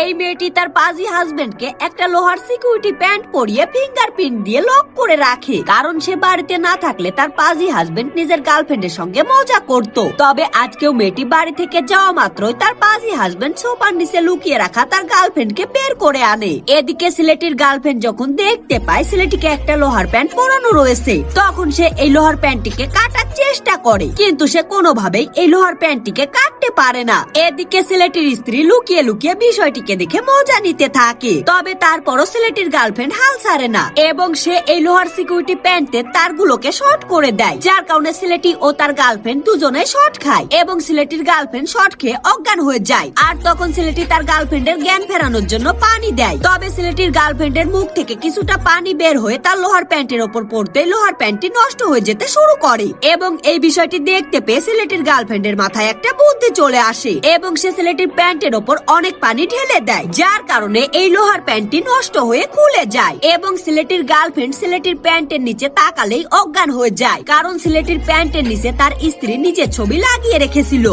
এই মেয়েটি তার পাজি হাজবেন্ডকে একটা লোহার সিকিউরিটি প্যান্ট পরিয়ে ফিঙ্গারপ্রিন্ট দিয়ে লক করে রাখে। কারণ সে বাড়িতে না থাকলে তার পাজি হাজবেন্ড নিজের গার্লফ্রেন্ডের সঙ্গে মজা করত। তবে আজকেও মেয়েটি বাড়ি থেকে যাওয়া মাত্রই তার পাজি হাজবেন্ড সোফার নিচে লুকিয়ে রাখা তার গার্লফ্রেন্ডকে বের করে আনে। এদিকে সিলেটির গার্লফ্রেন্ড যখন দেখতে পায় সিলেটিকে একটা লোহার প্যান্ট পরানো রয়েছে, তখন সে এই লোহার প্যান্টটিকে কাটার চেষ্টা করে। কিন্তু সে কোনোভাবেই এই লোহার প্যান্টটিকে কাটতে পারে না। এদিকে সিলেটির স্ত্রী লুকিয়ে লুকিয়ে বিষয়টিকে দেখে মজা নিতে থাকে। তবে তারপরও সিলেটির গার্লফ্রেন্ড হাল ছাড়ে না। এবং সে এই লোহার সিকিউরিটি প্যান্টের তারগুলোকে শর্ট করে দেয়। যার কারণে সিলেটি ও তার গার্লফ্রেন্ড দুজনে শর্ট খায় এবং সিলেটির গার্লফ্রেন্ড শর্ট খেয়ে অজ্ঞান হয়ে যায়। আর তখন সিলেটি তার গার্লফ্রেন্ডের জ্ঞান ফেরানোর জন্য পানি দেয়। তবে সিলেটির গার্লফ্রেন্ডের মুখ থেকে কিছুটা পানি বের হয়ে তার লোহার প্যান্টের ওপর পড়তে লোহার প্যান্টটি নষ্ট হয়ে যেতে শুরু করে। এবং এই বিষয়টি দেখতে পেয়ে সিলেটির গার্লফ্রেন্ডের মাথায় একটা বুদ্ধি চলে আসে এবং সে সিলেটির প্যান্টের ওপর অনেক পানি ঢেলে দেয়, যার কারণে এই লোহার প্যান্টটি নষ্ট হয়ে খুলে যায় এবং সিলেটির গার্লফ্রেন্ড সিলেটির প্যান্টের নিচে তাকালেই অজ্ঞান হয়ে যায়, কারণ সিলেটির প্যান্টের নিচে তার স্ত্রী নিজের ছবি লাগিয়ে রেখেছিল।